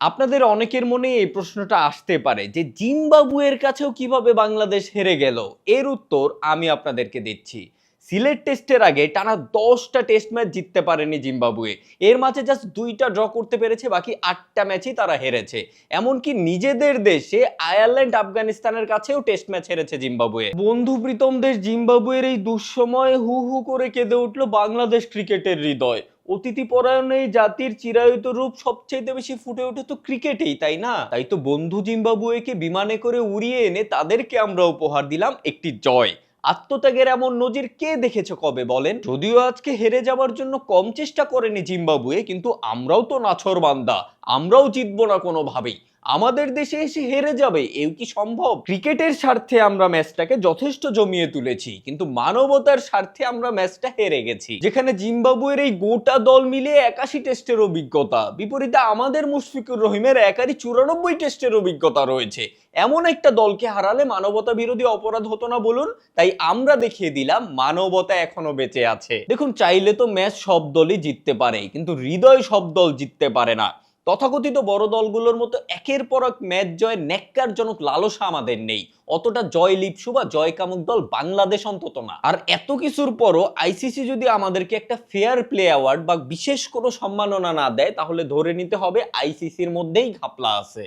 আপনাদের অনেকের মনে এই প্রশ্নটা আসতে পারে যে জিম্বাবুয়ের কাছেও কীভাবে বাংলাদেশ হেরে গেল? এর উত্তর আমি আপনাদেরকে দিচ্ছি। সিলেট টেস্টের আগে টানা দশটা টেস্ট ম্যাচ জিততে পারেনি জিম্বাবুয়ে। এর মাঝে জাস্ট দুইটা ড্র করতে পেরেছে, বাকি আটটা ম্যাচই তারা হেরেছে। এমনকি নিজেদের দেশে আয়ারল্যান্ড, আফগানিস্তানের কাছেও টেস্ট ম্যাচ হেরেছে জিম্বাবুয়ে। বন্ধু প্রীতম দেশ জিম্বাবুয়ের এই দুঃসময়ে হু হু করে কেঁদে উঠল বাংলাদেশ ক্রিকেটের হৃদয়। অতিথি পরায়ণে জাতির চিরায়ত রূপ সবচেয়ে বেশি ফুটে ওঠে তো ক্রিকেটেই, তাই না? তাই তো বন্ধু জিম্বাবুয়েকে বিমানে করে উড়িয়ে এনে তাদেরকে আমরা উপহার দিলাম একটি জয়। আত্মত্যাগের এমন নজির কে দেখেছে কবে বলেন? যদিও আজকে হেরে যাওয়ার জন্য কম চেষ্টা করেনি জিম্বাবুয়ে, কিন্তু আমরাও তো নাছর বান্দা, আমরাও জিতবো না কোনোভাবেই। আমাদের দেশে এসে হেরে যাবে, এও কি সম্ভব? ক্রিকেটের স্বার্থে আমরা ম্যাচটাকে যথেষ্ট জমিয়ে তুলেছি, কিন্তু মানবতার স্বার্থে আমরা ম্যাচটা হেরে গেছি। যেখানে জিম্বাবুয়ের এই গোটা দল মিলিয়ে একাশি টেস্টের অভিজ্ঞতা, বিপরীতে আমাদের মুশফিকুর রহিমের একারই চুরানব্বই টেস্টের অভিজ্ঞতা রয়েছে। এমন একটা দলকে হারালে মানবতা বিরোধী অপরাধ হতো না বলুন, তাই আমরা দেখিয়ে দিলাম মানবতা এখনও বেঁচে আছে। দেখুন, চাইলে তো ম্যাচ সব দলই জিততে পারে, কিন্তু হৃদয় সব দল জিততে পারে না। তথাকথিত বড় দলগুলোর মতো একের পর এক ম্যাচ জয় ন্যাক্কারজনক লালসা আমাদের নেই। অতটা জয় লিপসু বা জয় কামুক দল বাংলাদেশ অন্তত না। আর এত কিছুর পরও আইসিসি যদি আমাদেরকে একটা ফেয়ার প্লে অ্যাওয়ার্ড বা বিশেষ কোনো সম্মাননা না দেয়, তাহলে ধরে নিতে হবে আইসিসির মধ্যেই ঘাপলা আছে।